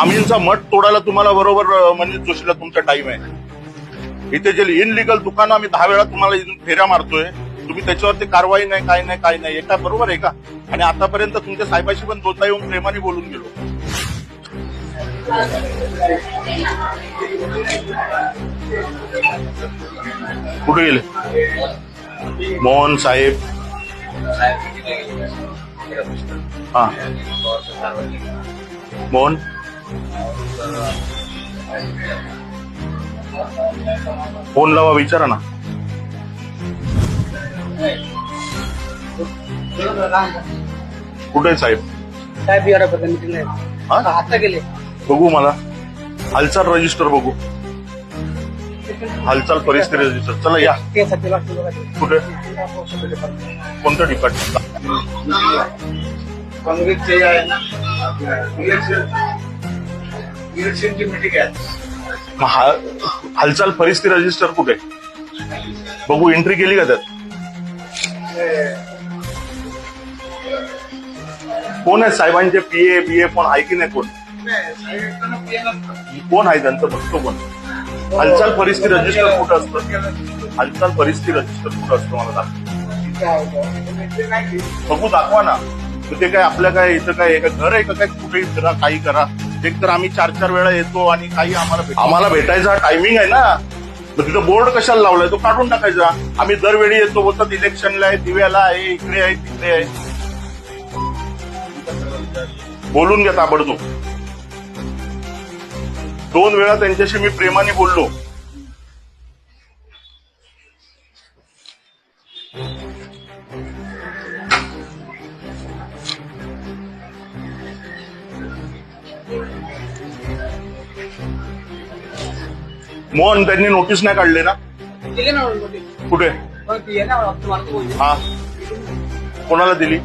आमीनचा मठ तोडायला तुम्हाला बरोबर मनीष जोशीला तुमचा टाइम आहे. इथे जे इनलिगल दुकानं आम्ही दहा वेळा तुम्हाला फेऱ्या मारतोय. तुम्ही त्याच्यावरती कारवाई नाही काय नाही काय नाही. एका बरोबर आहे का? आणि आतापर्यंत तुमच्या साहेबाशी पण दोनदा येऊन प्रेमाने बोलून गेलो. कुठे गेले? मोहन साहेब. हा. मोहन? फोन लावा विचारा ना. कुठे आहे साहेब? साहेब या मीटिंग आहे आता गेले बघू मला. हालचाल रजिस्टर बघू. हालचाल परिस्थिती रजिस्टर चला या. त्यासाठी बघा ते. कुठे कोणतं डिपार्टमेंट काँग्रेसचे आहे ना. इलेक्शनची मीटिंग आहे हालचाल परिस्थिती रजिस्टर कुठे? बघू एंट्री केली का त्यात? कोण आहे साहेबांचे पीए बीए कोण आहे की नाही कोण? कोण आहे त्यांचं बघतो कोण? हालचाल परिस्थिती रजिस्टर कुठं असतं? हालचाल परिस्थिती रजिस्टर कुठं असतं मला दाखवा बघू दाखवा ना. ते काय आपल्या काय इथं काय घर आहे का काय? कुठेही फिरा काही करा. एक तर आम्ही चार चार वेळा येतो आणि काही आम्हाला आम्हाला भेटायचा टायमिंग आहे ना. तर तिथं बोर्ड कशाला लावलाय? तो काढून टाकायचा. आम्ही दरवेळी येतो बोलतात इलेक्शनला आहे दिव्याला आहे इकडे आहे तिकडे आहे. बोलून घ्या ताबडतोब. दोन वेळा त्यांच्याशी मी प्रेमाने बोललो. मोहन त्यांनी नोटीस नाही काढले ना? गेले ना मोठी कुठे? पण ती आहे ना तुम्हाला तो बोलली. हा. कोणाला दिली?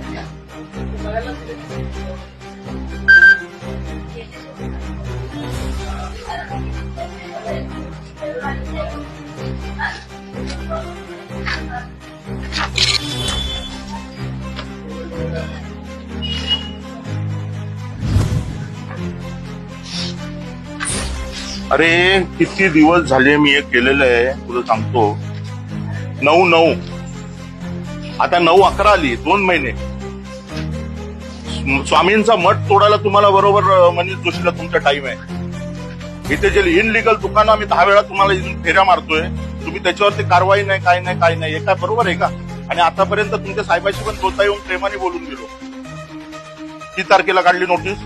अरे किती दिवस झाले मी हे केलेलं आहे तुला सांगतो. नऊ नऊ. आता नऊ अकरा आली दोन महिने. स्वामींचा मठ तोडायला तुम्हाला बरोबर मनीष जोशीला तुमचा टाइम आहे. इथे जे इनलिगल दुकानं आम्ही दहा वेळा तुम्हाला इथून फेऱ्या मारतोय तुम्ही त्याच्यावरती कारवाई नाही काय नाही काय नाही हे काय बरोबर आहे का? आणि आतापर्यंत तुमच्या साहेबाशी पण बोलता येऊन प्रेमाने बोलून गेलो. किती तारखेला काढली नोटीस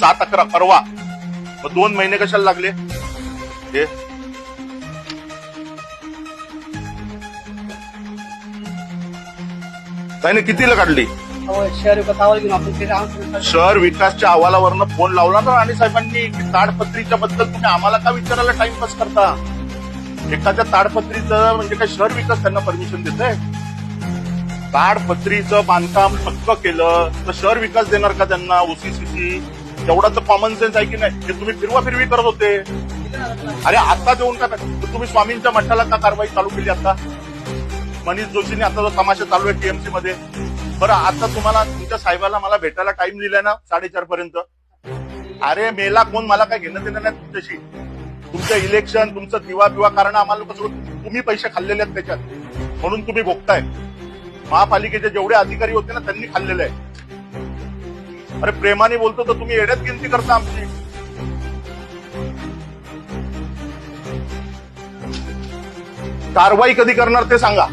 सात अकरा परवा. मग दोन महिने कशाला लागले? हे? नाही, कितीला काढली? शहर विकास अहवाल घेऊन आपण ते राहून शहर विकासच्या अहवालावरनं फोन लावला ना राणे साहेबांनी की ताडपत्रीच्या बद्दल तुम्ही आम्हाला का विचारायला टाइमपास करता? एखाद्या ताडपत्रीचं म्हणजे काय शहर विकास त्यांना परमिशन देत आहे ताडपत्रीचं बांधकाम पक्क केलं तर शहर विकास देणार का त्यांना? ओसीसीसी तेवढा तर कॉमन सेन्स आहे की नाही? हे तुम्ही फिरवा फिरवी करत होते. अरे आता देऊन का तुम्ही स्वामींच्या मठाला का कारवाई चालू केली आता? मनीष जोशीने आता जो तमाशा चालू आहे टीएमसी मध्ये. बरं आता तुम्हाला तुमच्या साहेबाला मला भेटायला टाइम दिलाय ना साडेचार पर्यंत. अरे मेला कोण मला काय घेणं देणं नाही तुमच्याशी. तुमचं इलेक्शन तुमचं दिवा बिवा कारण आम्हाला कसं तुम्ही पैसे खाल्लेले आहेत त्याच्यात. म्हणून तुम्ही भोगताय. महापालिकेचे जेवढे अधिकारी होते ना त्यांनी खाल्लेले आहे अरे प्रेमाने बोलतो तर तुम्ही येड्यात गिनती करता आमची. कारवाई कधी करणार ते सांगा.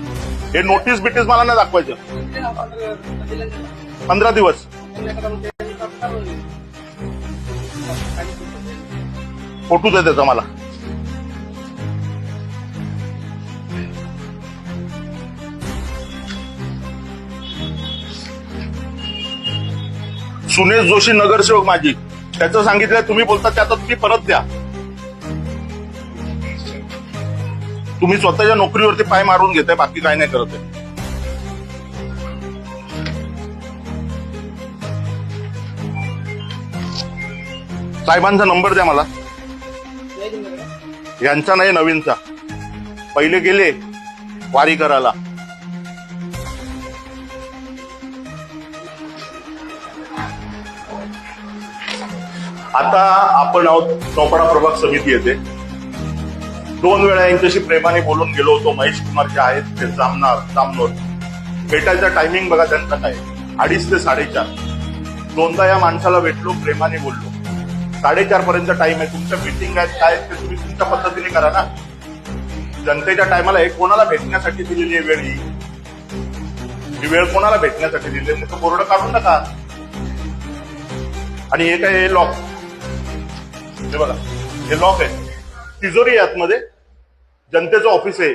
हे नोटीस बिटीस मला नाही दाखवायचं. पंधरा दिवस. फोटो दे त्याचा मला. सुनेश जोशी नगरसेवक माझी. त्याचं सांगितलं तुम्ही बोलता त्याचं तुम्ही परत द्या. तुम्ही स्वतःच्या नोकरीवरती पाय मारून घेताय बाकी काय नाही करत आहे. साहेबांचा नंबर द्या मला. यांचा नाही नवीनचा. पहिले गेले वारी करायला. आता आपण आहोत चौपडा प्रभाग समिती येते दोन वेळा यांच्याशी प्रेमाने बोलून गेलो होतो. महेश कुमार जे आहेत ते जामनार जामनोर. भेटायचा टायमिंग बघा त्यांचा काय अडीच ते साडेचार. दोनदा या माणसाला भेटलो प्रेमाने बोललो. साडेचार पर्यंत टाइम आहे. तुमच्या मिटिंग आहेत काय आहेत ते तुम्ही तुमच्या पद्धतीने करा ना. जनतेच्या टायमाला हे कोणाला भेटण्यासाठी दिलेली आहे वेळ ही? ही वेळ कोणाला भेटण्यासाठी दिली आहे? मग बोर्ड काढून नका आणि हे काय लॉक हे बघा हे लॉक आहे. तिजोरी आहे आतमध्ये. जनतेचं ऑफिस आहे.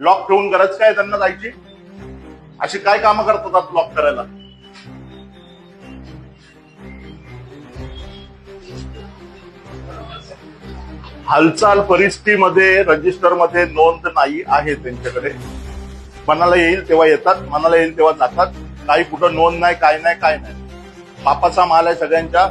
लॉक ठेवून गरज काय त्यांना जायची? अशी काय कामं करतात लॉक करायला? हालचाल परिस्थितीमध्ये रजिस्टरमध्ये नोंद नाही आहे त्यांच्याकडे. मनाला येईल तेव्हा येतात मनाला येईल तेव्हा जातात. काही कुठं नोंद नाही काय नाही काय नाही. बापाचा माल आहे सगळ्यांच्या.